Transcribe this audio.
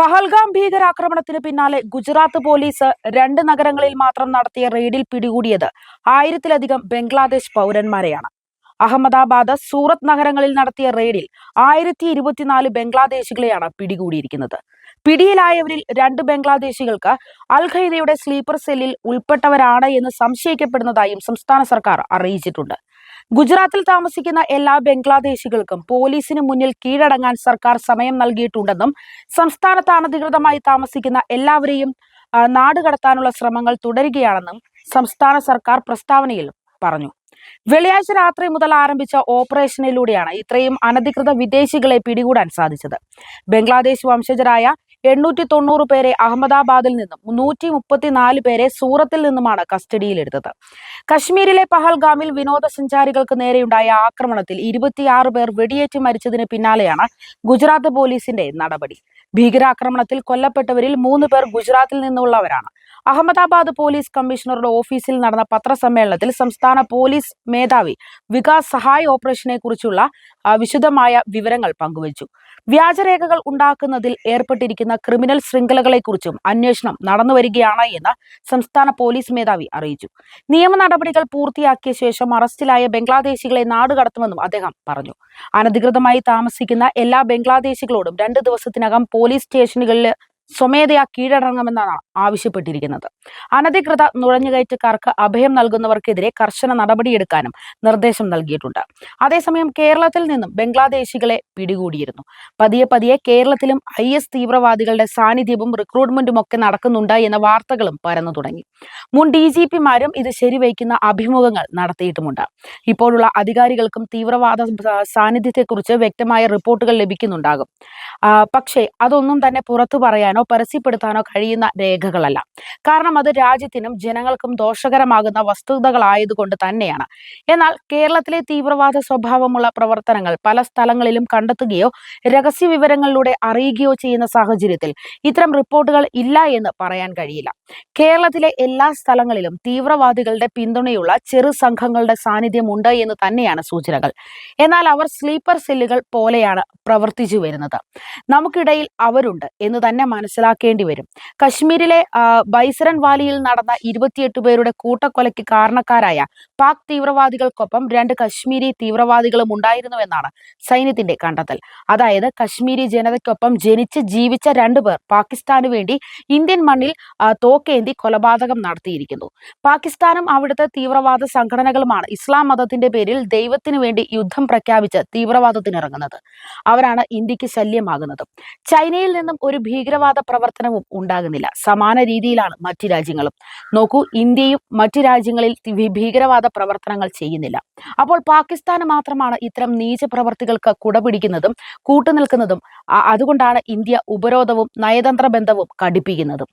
പഹൽഗാം ഭീകരാക്രമണത്തിന് പിന്നാലെ ഗുജറാത്ത് പോലീസ് രണ്ട് നഗരങ്ങളിൽ മാത്രം നടത്തിയ റെയ്ഡിൽ പിടികൂടിയത് ആയിരത്തിലധികം ബംഗ്ലാദേശ് പൗരന്മാരെയാണ്. അഹമ്മദാബാദ് സൂറത്ത് നഗരങ്ങളിൽ നടത്തിയ റെയ്ഡിൽ ആയിരത്തി ഇരുപത്തിനാല് ബംഗ്ലാദേശികളെയാണ് പിടികൂടിയിരിക്കുന്നത്. പിടിയിലായവരിൽ രണ്ട് ബംഗ്ലാദേശികൾക്ക് അൽ ഖൈദയുടെ സ്ലീപ്പർ സെല്ലിൽ ഉൾപ്പെട്ടവരാണ് എന്ന് സംശയിക്കപ്പെടുന്നതായും സംസ്ഥാന സർക്കാർ അറിയിച്ചിട്ടുണ്ട്. ഗുജറാത്തിൽ താമസിക്കുന്ന എല്ലാ ബംഗ്ലാദേശികൾക്കും പോലീസിന് മുന്നിൽ കീഴടങ്ങാൻ സർക്കാർ സമയം നൽകിയിട്ടുണ്ടെന്നും സംസ്ഥാനത്ത് അനധികൃതമായി താമസിക്കുന്ന എല്ലാവരെയും നാടുകടത്താനുള്ള ശ്രമങ്ങൾ തുടരുകയാണെന്നും സംസ്ഥാന സർക്കാർ പ്രസ്താവനയിൽ പറഞ്ഞു. വെള്ളിയാഴ്ച രാത്രി മുതൽ ആരംഭിച്ച ഓപ്പറേഷനിലൂടെയാണ് ഇത്രയും അനധികൃത വിദേശികളെ പിടികൂടാൻ സാധിച്ചത്. ബംഗ്ലാദേശ് വംശജരായ എണ്ണൂറ്റി തൊണ്ണൂറ് പേരെ അഹമ്മദാബാദിൽ നിന്നും നൂറ്റി മുപ്പത്തിനാല് പേരെ സൂറത്തിൽ നിന്നുമാണ് കസ്റ്റഡിയിലെടുത്തത്. കശ്മീരിലെ പഹൽഗാമിൽ വിനോദസഞ്ചാരികൾക്ക് നേരെയുണ്ടായ ആക്രമണത്തിൽ ഇരുപത്തിയാറ് പേർ വെടിയേറ്റ് മരിച്ചതിന് പിന്നാലെയാണ് ഗുജറാത്ത് പോലീസിന്റെ നടപടി. ഭീകരാക്രമണത്തിൽ കൊല്ലപ്പെട്ടവരിൽ മൂന്ന് പേർ ഗുജറാത്തിൽ നിന്നുള്ളവരാണ്. അഹമ്മദാബാദ് പോലീസ് കമ്മീഷണറുടെ ഓഫീസിൽ നടന്ന പത്രസമ്മേളനത്തിൽ സംസ്ഥാന പോലീസ് മേധാവി വികാസ് സഹായ് ഓപ്പറേഷനെ കുറിച്ചുള്ള വിശദമായ വിവരങ്ങൾ പങ്കുവച്ചു. വ്യാജരേഖകൾ ഉണ്ടാക്കുന്നതിൽ ഏർപ്പെട്ടിരിക്കുന്ന ക്രിമിനൽ ശൃംഖലകളെക്കുറിച്ചും അന്വേഷണം നടന്നുവരികയാണ് എന്ന് സംസ്ഥാന പോലീസ് മേധാവി അറിയിച്ചു. നിയമ നടപടികൾ പൂർത്തിയാക്കിയ ശേഷം അറസ്റ്റിലായ ബംഗ്ലാദേശികളെ നാടുകടത്തുമെന്നും അദ്ദേഹം പറഞ്ഞു. അനധികൃതമായി താമസിക്കുന്ന എല്ലാ ബംഗ്ലാദേശികളോടും രണ്ട് ദിവസത്തിനകം പോലീസ് സ്റ്റേഷനുകളിൽ സ്വമേധയാ കീഴടങ്ങണമെന്നാണ് ആവശ്യപ്പെട്ടിരിക്കുന്നത്. അനധികൃത നുഴഞ്ഞുകയറ്റക്കാർക്ക് അഭയം നൽകുന്നവർക്കെതിരെ കർശന നടപടിയെടുക്കാനും നിർദ്ദേശം നൽകിയിട്ടുണ്ട്. അതേസമയം കേരളത്തിൽ നിന്നും ബംഗ്ലാദേശികളെ പിടികൂടിയിരുന്നു. പതിയെ പതിയെ കേരളത്തിലും ഐ എസ് തീവ്രവാദികളുടെ സാന്നിധ്യവും റിക്രൂട്ട്മെന്റും ഒക്കെ നടക്കുന്നുണ്ട് എന്ന വാർത്തകളും പരന്നു തുടങ്ങി. മുൻ ഡി ജി പിമാരും ഇത് ശരിവയ്ക്കുന്ന അഭിമുഖങ്ങൾ നടത്തിയിട്ടുമുണ്ട്. ഇപ്പോഴുള്ള അധികാരികൾക്കും തീവ്രവാദ സാന്നിധ്യത്തെക്കുറിച്ച് വ്യക്തമായ റിപ്പോർട്ടുകൾ ലഭിക്കുന്നുണ്ടാകും. പക്ഷേ അതൊന്നും തന്നെ പുറത്തു പറയാനോ പരസ്യപ്പെടുത്താനോ കഴിയുന്ന രേഖകളല്ല. കാരണം അത് രാജ്യത്തിനും ജനങ്ങൾക്കും ദോഷകരമാകുന്ന വസ്തുതകളായതുകൊണ്ട് തന്നെയാണ്. എന്നാൽ കേരളത്തിലെ തീവ്രവാദ സ്വഭാവമുള്ള പ്രവർത്തനങ്ങൾ പല സ്ഥലങ്ങളിലും കണ്ടെത്തുകയോ രഹസ്യ വിവരങ്ങളിലൂടെ അറിയുകയോ ചെയ്യുന്ന സാഹചര്യത്തിൽ ഇത്തരം റിപ്പോർട്ടുകൾ ഇല്ല എന്ന് പറയാൻ കഴിയില്ല. കേരളത്തിലെ എല്ലാ സ്ഥലങ്ങളിലും തീവ്രവാദികളുടെ പിന്തുണയുള്ള ചെറു സംഘങ്ങളുടെ സാന്നിധ്യം ഉണ്ട് എന്ന് തന്നെയാണ് സൂചനകൾ. എന്നാൽ അവർ സ്ലീപ്പർ സെല്ലുകൾ പോലെയാണ് പ്രവർത്തിച്ചു വരുന്നത്. നമുക്കിടയിൽ അവരുണ്ട് എന്ന് തന്നെ മനസ്സിലാക്കേണ്ടി വരും. കശ്മീരിലെ ബൈസറൻ വാലിയിൽ നടന്ന ഇരുപത്തിയെട്ട് പേരുടെ കൂട്ടക്കൊലയ്ക്ക് കാരണക്കാരായ പാക് തീവ്രവാദികൾക്കൊപ്പം രണ്ട് കശ്മീരി തീവ്രവാദികളും ഉണ്ടായിരുന്നുവെന്നാണ് സൈന്യത്തിന്റെ കണ്ടെത്തൽ. അതായത് കശ്മീരി ജനതയ്ക്കൊപ്പം ജനിച്ച് ജീവിച്ച രണ്ടു പേർ പാകിസ്ഥാനു വേണ്ടി ഇന്ത്യൻ മണ്ണിൽ തോക്കേന്തി കൊലപാതകം നടത്തിയിരിക്കുന്നു. പാകിസ്ഥാനും അവിടുത്തെ തീവ്രവാദ സംഘടനകളുമാണ് ഇസ്ലാം മതത്തിന്റെ പേരിൽ ദൈവത്തിന് വേണ്ടി യുദ്ധം പ്രഖ്യാപിച്ച് തീവ്രവാദത്തിനിറങ്ങുന്നത്. അവരാണ് ഇന്ത്യയ്ക്ക് ശല്യമാകുന്നത്. ചൈനയിൽ നിന്നും ഒരു ഭീകരവാദ പ്രവർത്തനവും ഉണ്ടാകുന്നില്ല. സമാന രീതിയിലാണ് മറ്റു രാജ്യങ്ങളും. നോക്കൂ ഇന്ത്യയും മറ്റു രാജ്യങ്ങളിൽ ഭീകരവാദ പ്രവർത്തനങ്ങൾ ചെയ്യുന്നില്ല. അപ്പോൾ പാകിസ്ഥാന് മാത്രമാണ് ഇത്തരം നീച പ്രവർത്തികൾക്ക് കുടപിടിക്കുന്നതും കൂട്ടുനിൽക്കുന്നതും അതുകൊണ്ടാണ് ഇന്ത്യ ഉപരോധവും നയതന്ത്ര ബന്ധവും കടുപ്പിക്കുന്നതും.